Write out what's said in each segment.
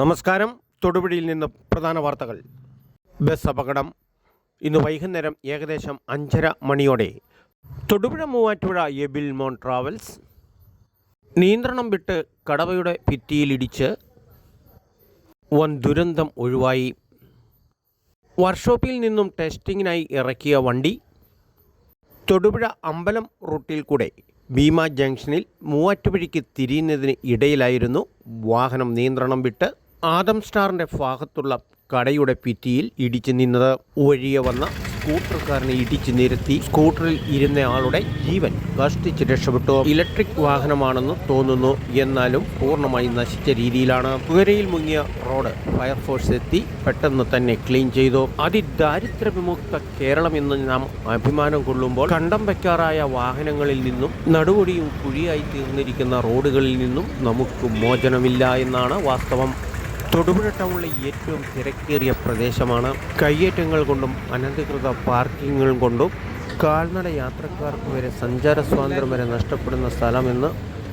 നമസ്കാരം. തൊടുപുഴയിൽ നിന്ന് പ്രധാന വാർത്തകൾ. ബസ് അപകടം. ഇന്ന് വൈകുന്നേരം ഏകദേശം അഞ്ചര മണിയോടെ. തൊടുപുഴ മൂവാറ്റുപുഴ എബിൽ മോൺ ട്രാവൽസ്. നിയന്ത്രണം വിട്ട് കടവയുടെ ഭിത്തിയിലിടിച്ച് വൻ ദുരന്തം ഒഴിവായി. വർക്ക്ഷോപ്പിൽ നിന്നും ടെസ്റ്റിങ്ങിനായി ഇറക്കിയ വണ്ടി. തൊടുപുഴ അമ്പലം റൂട്ടിൽ കൂടെ ഭീമ ജംഗ്ഷനിൽ മൂവാറ്റുപുഴയ്ക്ക് തിരിയുന്നതിന് ഇടയിലായിരുന്നു വാഹനം നിയന്ത്രണം വിട്ട് ആദം സ്റ്റാറിന്റെ ഭാഗത്തുള്ള കടയുടെ ഭിത്തിയിൽ ഇടിച്ചു നിന്നത് വഴിയെ വന്ന സ്കൂട്ടർക്കാരനെ ഇടിച്ചു നിരത്തി സ്കൂട്ടറിൽ ഇരുന്ന ആളുടെ ജീവൻ കഷ്ടിച്ച് രക്ഷപ്പെട്ടു. ഇലക്ട്രിക് വാഹനമാണെന്ന് തോന്നുന്നു. എന്നാലും പൂർണമായി നശിച്ച രീതിയിലാണ്. പുകരയിൽ മുങ്ങിയ റോഡ് ഫയർഫോഴ്സ് എത്തി പെട്ടെന്ന് തന്നെ ക്ലീൻ ചെയ്തു. അതിദാരിദ്ര്യ വിമുക്ത കേരളം എന്ന് നാം അഭിമാനം കൊള്ളുമ്പോൾ കണ്ടം വയ്ക്കാറായ വാഹനങ്ങളിൽ നിന്നും നടുവടിയും കുഴിയായി തീർന്നിരിക്കുന്ന റോഡുകളിൽ നിന്നും നമുക്ക് മോചനമില്ല എന്നാണ് വാസ്തവം. തൊടുപുഴ ടൗണിലെ ഏറ്റവും തിരക്കേറിയ പ്രദേശമാണ്. കയ്യേറ്റങ്ങൾ കൊണ്ടും അനധികൃത പാർക്കിങ്ങുകൾ കൊണ്ടും കാൽനട യാത്രക്കാർക്ക് വരെ സഞ്ചാര സ്വാതന്ത്ര്യം വരെ നഷ്ടപ്പെടുന്ന സ്ഥലമെന്ന്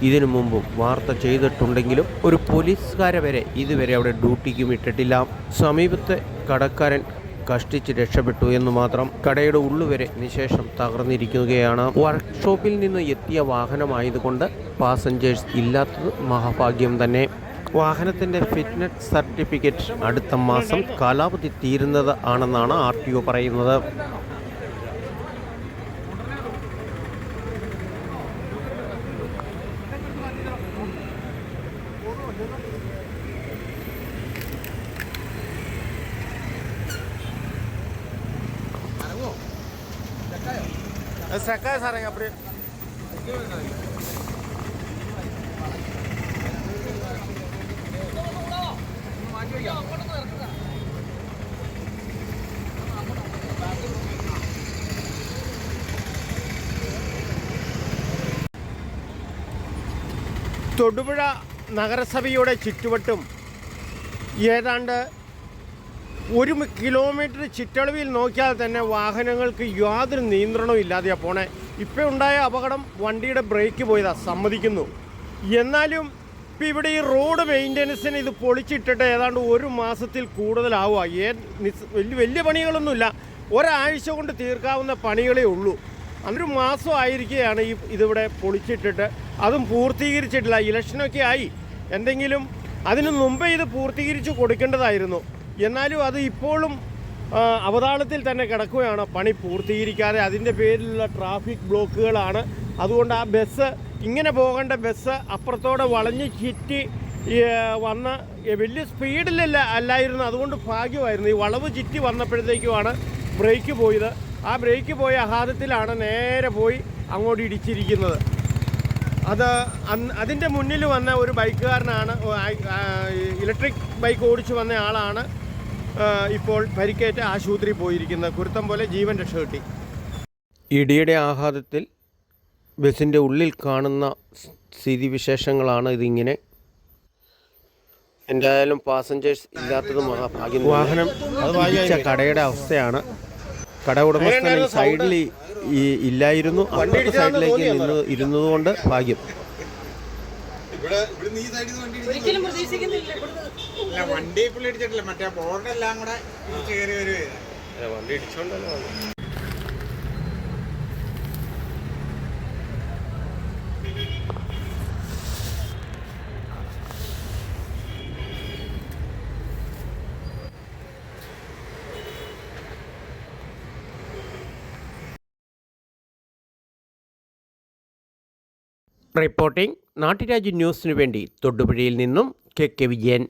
ഇതിനു മുമ്പും വാർത്ത ചെയ്തിട്ടുണ്ടെങ്കിലും ഒരു പോലീസുകാരെ വരെ ഇതുവരെ അവിടെ ഡ്യൂട്ടിക്കും ഇട്ടിട്ടില്ല. സമീപത്തെ കടക്കാരൻ കഷ്ടിച്ച് രക്ഷപ്പെട്ടു എന്ന് മാത്രം കടയുടെ ഉള്ളുവരെ നിശേഷം തകർന്നിരിക്കുകയാണ്. വർക്ക്ഷോപ്പിൽ നിന്ന് എത്തിയ വാഹനമായതുകൊണ്ട് പാസഞ്ചേഴ്സ് ഇല്ലാത്തത് മഹാഭാഗ്യം തന്നെ. വാഹനത്തിന്റെ ഫിറ്റ്നസ് സർട്ടിഫിക്കറ്റ് അടുത്ത മാസം കാലാവധി തീരുന്നത് ആണെന്നാണ് ആർ ടി ഒ പറയുന്നത്. സാറേ തൊടുപുഴ നഗരസഭയുടെ ചുറ്റുവട്ടും ഏതാണ്ട് ഒരു കിലോമീറ്റർ ചുറ്റളവിൽ നോക്കിയാൽ തന്നെ വാഹനങ്ങൾക്ക് യാതൊരു നിയന്ത്രണവും ഇല്ലാതെയാണ് പോണേ. ഇപ്പോൾ ഉണ്ടായ അപകടം വണ്ടിയുടെ ബ്രേക്ക് പോയതാ സമ്മതിക്കുന്നു. എന്നാലും ഇപ്പം ഇവിടെ ഈ റോഡ് മെയിന്റനൻസിന് ഇത് പൊളിച്ചിട്ടിട്ട് ഏതാണ്ട് ഒരു മാസത്തിൽ കൂടുതലാവുക. ഏ വലിയ വലിയ പണികളൊന്നുമില്ല. ഒരാഴ്ച കൊണ്ട് തീർക്കാവുന്ന പണികളേ ഉള്ളൂ. അന്നൊരു മാസം ആയിരിക്കുകയാണ് ഈ ഇതിവിടെ പൊളിച്ചിട്ടിട്ട്. അതും പൂർത്തീകരിച്ചിട്ടില്ല. ഇലക്ഷനൊക്കെ ആയി. എന്തെങ്കിലും അതിനു മുമ്പേ ഇത് പൂർത്തീകരിച്ച് കൊടുക്കേണ്ടതായിരുന്നു. എന്നാലും അത് ഇപ്പോഴും അവതാളത്തിൽ തന്നെ കിടക്കുകയാണ്. പണി പൂർത്തീകരിക്കാതെ അതിന്റെ പേരിലുള്ള ട്രാഫിക് ബ്ലോക്കുകളാണ് അതുകൊണ്ട് ആ ബസ് ഇങ്ങനെ പോകേണ്ട ബസ് അപ്പുറത്തോടെ വളഞ്ഞ് ചുറ്റി വന്ന് വലിയ സ്പീഡിലല്ല അല്ലായിരുന്നു. അതുകൊണ്ട് ഭാഗ്യമായിരുന്നു. ഈ വളവ് ചുറ്റി വന്നപ്പോഴത്തേക്കുമാണ് ബ്രേക്ക് പോയത്. ആ ബ്രേക്ക് പോയ ആഘാതത്തിലാണ് നേരെ പോയി അങ്ങോട്ട് ഇടിച്ചിരിക്കുന്നത്. അത് അതിന്റെ മുന്നിൽ വന്ന ഒരു ബൈക്കുകാരനാണ് ഇലക്ട്രിക് ബൈക്ക് ഓടിച്ചു വന്ന ആളാണ് ഇപ്പോൾ പരിക്കേറ്റ് ആശുപത്രി പോയിരിക്കുന്നത്. കുരുത്തം പോലെ ജീവൻ രക്ഷ കിട്ടി. ഇടിയുടെ ആഘാതത്തിൽ ബസ്സിന്റെ ഉള്ളിൽ കാണുന്ന സ്ഥിതിവിശേഷങ്ങളാണ് ഇതിങ്ങനെ. എന്തായാലും പാസഞ്ചേഴ്സ് ഇല്ലാത്തത് മഹാഭാഗ്യം വാഹനം ഇടിച്ച കടയുടെ അവസ്ഥയാണ്. കട ഉടമസ്ഥൻ ഈ സൈഡിൽ ഈ ഇല്ലായിരുന്നു. അപ്പുറത്തെ സൈഡിലേക്ക് നിന്ന് ഇരുന്നതുകൊണ്ട് ഭാഗ്യം. വണ്ടി ഇടിച്ചിട്ടില്ല. മറ്റേ ബോർഡെല്ലാം കൂടെ കയറി വരുവേ. വണ്ടി ഇടിച്ചോണ്ടല്ലോ റിപ്പോർട്ടിംഗ് നാട്ടുരാജ്യ ന്യൂസിനു വേണ്ടി തൊടുപുഴയിൽ നിന്നും കെ കെ വിജയൻ